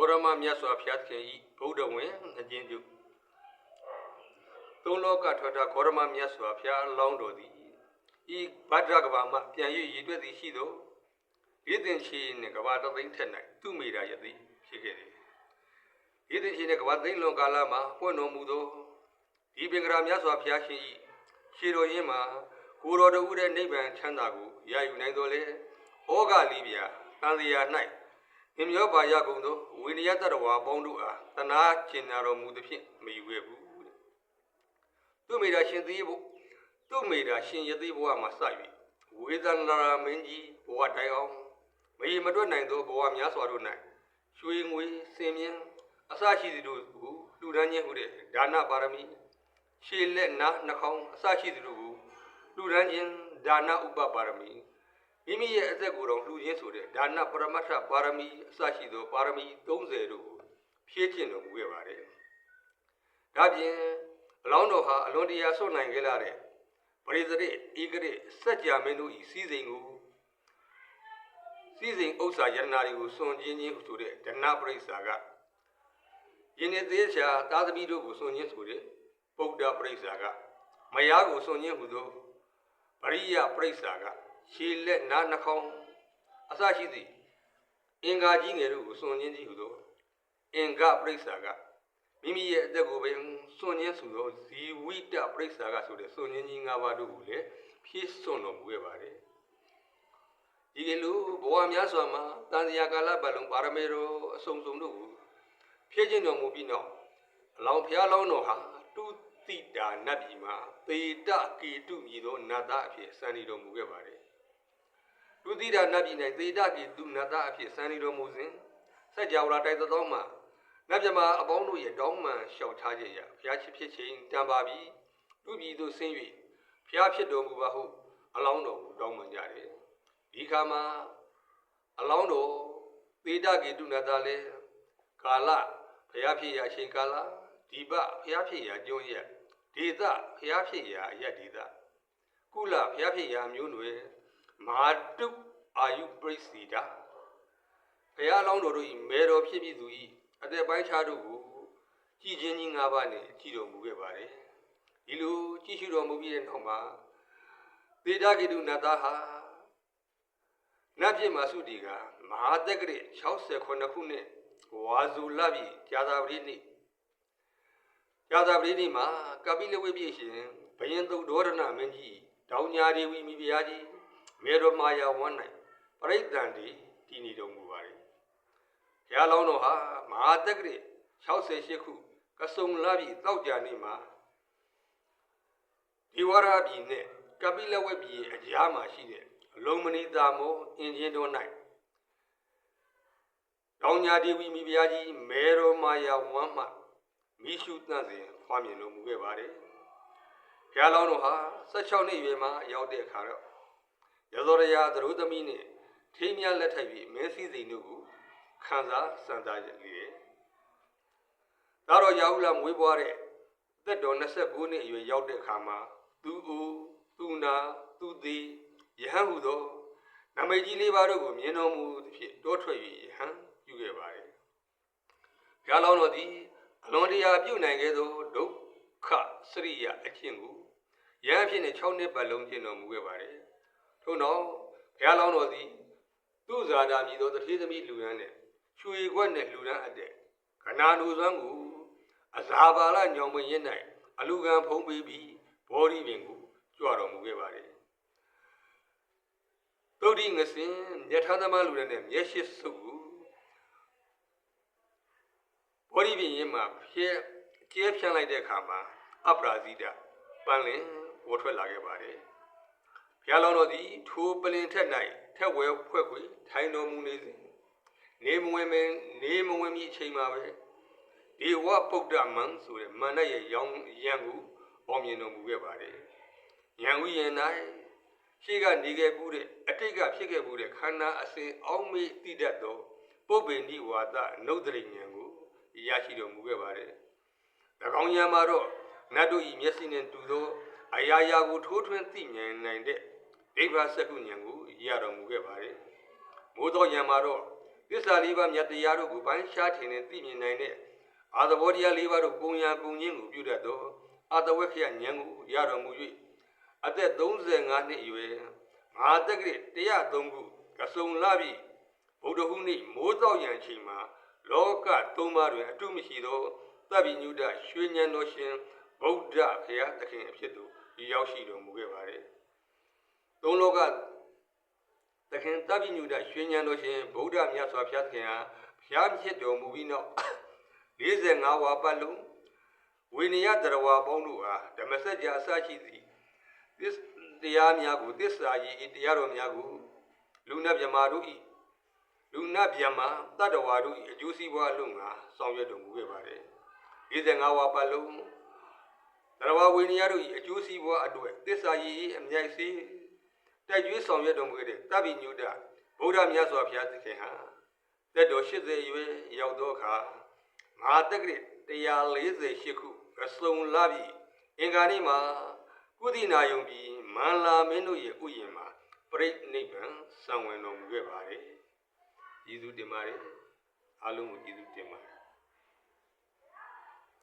ခောရမမြတ်စွာဘုရားသခင်ဤဗုဒ္ဓဝင်အကျဉ်းပြုသုံးလောကထွက်တာခောရမမြတ်စွာဘုရားအလောင်းတော်သည်ဤဗဒ္ဒကဘာမှပြန်၍ရည်တွက်သည်ရှိသောရည်တင်ချီနှင့်ကဘာတသိန်းထက်၌သူမိတာယသိဖြစ်ခဲ့သည်ရည်တင်ချီနှင့်ကဘာသိန်းလွန်ကာလမှာပွင့်တော်မူသောဒီပင်ကရာမြတ်စွာဘုရားရှင်ဤခြေတော်ရင်းမှာကိုယ်တော်တူတဲ့နိဗ္ဗာန်ချမ်းသာကိုရယူနိုင်တော်လေဩဃလီဗျာတန်တရား၌မြမျောပါရကုန်သော ဝိနည်းတတဝါပေါင်းတို့အားတနာကျင်နာတော်မူသဖြင့်မယူခဲ့ဘူးတဲ့သူမိတာရှင်သေးဖို့သူမိတာရှင်ယသိဘဝမှာစ၍ဝေဒနာမင်းကြီးဘဝတိုင်အောင်မရေမတွက်နိုင်သောဘဝများစွာတို့၌ရွှေငွေစင်မြန်းအစရှိသည်တို့ကိုလူဒန်းခြင်းဟုတဲ့ဒါနပါရမီရှေလက်နာနှာခေါင်းအစရှိသည်တို့ကိုလူဒန်းခြင်းဒါနဥပပါရမီ မိမိရဲ့အသက်ကိုယ်တော်လှူခြင်းဆိုတဲ့ဒါနပရမတ္ထပါရမီအစရှိသောပါရမီ30တို့ကိုဖြည့်ကျင့်တော်မူခဲ့ပါတယ်။ဒါပြင်အလောင်းတော်ဟာအလွန်တရာဆွနိုင်ခဲ့လာတဲ့ပရိသရိဧကရိစัจ जा မင်းတို့ဤစည်းစိမ်ကိုစည်းစိမ်ဥစ္စာယန္နာတွေကိုစွန့်ခြင်းချင်းဆိုတဲ့ဒဏပရိစ္ဆာကယင်းနေသေးချာသာသမီတို့ကိုစွန့်ခြင်းဆိုတဲ့ဗုဒ္ဓပရိစ္ဆာကမယားကိုစွန့်ခြင်းဟူသောပရိယပရိစ္ဆာက ရှည်လက်နားနှာခေါင်းအစရှိသည့်အင်္ဂါကြီးငယ်တို့ကိုစွန့်ခြင်းကြီးဟူသောအင်္ဂပရိစ္ဆာကမိမိရဲ့အသက်ကိုပင်စွန့်ခြင်းဆိုသောဇီဝိတပရိစ္ဆာကဆိုတဲ့စွန့်ခြင်းကြီး၅ပါးတို့ကိုလည်းဖြည့်စွန့်တော်မူခဲ့ပါတယ်ဒီလိုဘဝများစွာမှာတန်တရားကာလပတ်လုံးပါရမေတော်အစုံစုံတို့ကိုဖြည့်ခြင်းတော်မူပြီးနောက်အလောင်းဖျားလောင်းတော်ဟာတုတိတာနတ်ပြည်မှာသေတကေတုမြည်သောနတ်သားအဖြစ်စံတည်တော်မူခဲ့ပါတယ် တုတိတာနတ်ပြည်၌သေတကေတုနတ်သားအဖြစ်စံတည်တော်မူစဉ်စัจ java တိုက်သောမှာနတ်မြမအပေါင်းတို့ရဲ့တောင်းမှန်လျှောက်ထားကြရဘုရားချစ်ဖြစ်ခြင်းတန်ပါပြီလူပြည်သို့ဆင်း၍ဘုရားဖြစ်တော်မူပါဟုအလောင်းတော်ကိုတောင်းပန်ကြတယ်ဒီခါမှာအလောင်းတော်သေတကေတုနတ်သားလည်းကာလဘုရားဖြစ်ရာအချိန်ကာလဒီပဘုရားဖြစ်ရာကျုံးရက်ဒေသဘုရားဖြစ်ရာအရက်ဒေသကုလဘုရားဖြစ်ရာမျိုးနွယ် မာတုအာယုပရိစီတာဘုရားလောင်းတော်တို့ဤမေတော်ဖြစ်ပြီးသူဤအသက်ပိုင်းခြားတို့ကိုကြည်ချင်းကြီး၅ပါးနဲ့ကြည်တော်မူခဲ့ပါတယ်ဒီလိုကြည်ရှုတော်မူပြီးတဲ့နောက်မှာသေဒဂိတုနတ်သားဟာနတ်ပြည်မှာစုတီကမဟာတက္ကရ69ခုနှစ်ဝါဇူလပြည်ကြာသာပတိနေ့ကြာသာပတိနေ့မှာကပိလဝိပိရှင်ဘယင်သုဒေါရဏမင်းကြီးတောင်ညာဒေဝီမိဖုရားကြီး မေရမာယာဝန်း၌ပရိသန္တိတည်နေတော်မူပါတယ်ဘုရားလောင်းတော်ဟာမဟာတက္ကရ68ခုကစုံလာပြည်တောက်ကြနေ့မှာဒီဝရပြည်နဲ့ကပိလဝိပြည်ရဲ့အကြားမှာရှိတဲ့အလုံးမဏိတာမောအင်ဂျင်တော်၌တောင်ညာဒေဝီမိဖုရားကြီးမေရောမာယာဝမ်းမှမိရှုတန့်စဉ်ဖွားမြင်တော်မူခဲ့ပါတယ်။ဘုရားလောင်းတော်ဟာ16နှစ်အရွယ်မှာရောက်တဲ့အခါတော့ ရသောရယာသရုသမီးနဲ့ထိမ်းမြလက်ထပ်ပြီးမင်းစည်းစိမ်တို့ကိုခံစားစံစားကြလေတယ်။ဒါတော့ရာဟုလမွေးပွားတဲ့သက်တော်29နှစ်အရွယ်ရောက်တဲ့အခါမှာသူဦးသူနာသူသည်ယဟန်ဟုသောနမိတ်ကြီးလေးပါးတို့ကိုမြင်တော်မူသဖြင့်တောထွက်၍ယဟန်ပြုခဲ့ပါတယ်။ဘုရားလောင်းတော်သည်အလွန်တရာပြုနိုင်ခဲ့သောဒုက္ခစရိယအကျင့်ကိုရဟန်းဖြစ်နေ6နှစ်ပတ်လုံးကျင့်တော်မူခဲ့ပါတယ်။ ထို့နောက်ဘုရားလောင်းတော်သည်သူ့ဇာတာမြည်သောတထေးသမီးလူရန်နဲ့ရွှေခွက်နဲ့လူရန်အတဲ့ကနာလူစွမ်းကိုအဇာပါလညောင်မင်းရင်၌အလူကံဖုံးပေးပြီးဘောဓိပင်ကိုကြွတော်မူခဲ့ပါတယ်။သုဒ္ဓိငစင်မြတ်ထာသမားလူရန်နဲ့မျက်ရှိစုပ်ကိုဘောဓိပင်ရင်မှာဖြဲကျဲဖြန့်လိုက်တဲ့အခါမှာအပရာဇိတပန်းလင်ပေါ်ထွက်လာခဲ့ပါတယ်။ဘု ရားလောင်းတော်သည်ထိုပလင်ထက်၌ထက်ဝဲဖွဲ့ခွေထိုင်တော်မူနေစဉ်နေမဝင်မင်းနေမဝင်မီအချိန်မှာပဲဒီဝပုဒ္ဒမံဆိုတဲ့မန္တရဲ့ရောင်ရံကိုအောင်မြင်တော်မူခဲ့ပါတယ်။ရံဥယျင်၌ရှိကနေခဲ့မှုတဲ့အတိတ်ကဖြစ်ခဲ့မှုတဲ့ခန္ဓာအစဉ်အောင်းမေ့တိတတ်သောပုပ္ပေနိဝါဒနုဒရိဉာဏ်ကိုရရှိတော်မူခဲ့ပါတယ်။၎င်းဉာဏ်မှာတော့နတ်တို့၏မျက်စိနှင့်တူသောအရာရာကိုထိုးထွင်းသိမြင်နိုင်တဲ့ ဒိဗ္ဗစကုဉာဏ်ကိုရတော်မူခဲ့ပါတယ်။မိုးသောဉာဏ်မှာတော့သစ္စာလေးပါးမြတ်တရားတို့ကိုပိုင်းခြားထင်နဲ့သိမြင်နိုင်တဲ့အာသဘောတရားလေးပါးတို့ကုံညာကုံချင်းကိုပြုတတ်သောအာတဝက္ခယဉာဏ်ကိုရတော်မူ၍အသက်35နှစ်အရွယ်မဟာတက္ကရ103ခုကစုံလာပြီဗုဒ္ဓဟူးနေ့မိုးတောက်ရန်အချိန်မှာလောကသုံးပါးတွင်အတုမရှိသောတပ်ပိညုဒရွှေဉဏ်တော်ရှင်ဗုဒ္ဓဘုရားသခင်အဖြစ်သို့ရောက်ရှိတော်မူခဲ့ပါတယ်။ သုံးလောကသခင်တပ်ပိညုဒရွှေဉဏ်တော်ရှင်ဗုဒ္ဓမြတ်စွာဘုရားသခင်ဟာဘုရားဖြစ်တော်မူပြီးနောက်45ဝါပတ်လုံးဝိနည်းတရဝါပေါင်းတို့ဟာဓမ္မစကြာအစရှိသည်သစ္တရားများကိုသစ္စာရည်ဤတရားတော်များကိုလူနာမြမာတို့ဤလူနာမြမာတတ္တဝါတို့ဤအကျိုးစီးပွားအလုံးငါဆောင်ရွက်တော်မူခဲ့ပါတယ်45ဝါပတ်လုံးတရဝါဝိနည်းတို့ဤအကျိုးစီးပွားအတွက်သစ္စာရည်အမြိုက်စီ တိုက်ကျွေးဆောင်ရွက်တော်မူခဲ့တဲ့တပိညုတဗုဒ္ဓမြတ်စွာဘုရားသခင်ဟာတက်တော်80ရွယ်ရောက်သောအခါမဟာတက္ကရာ148ခုအစုံလာပြီးအင်္ဂါနေ့မှာကုသီနာယုံပြီးမန္လာမင်းတို့ရဲ့ဥယျာဉ်မှာပြိဋိနိဗ္ဗာန်ဆံဝင်တော်မူခဲ့ပါတယ်။ယေရှုတင်ပါတယ်။အားလုံးကိုယေရှုတင်ပါတယ်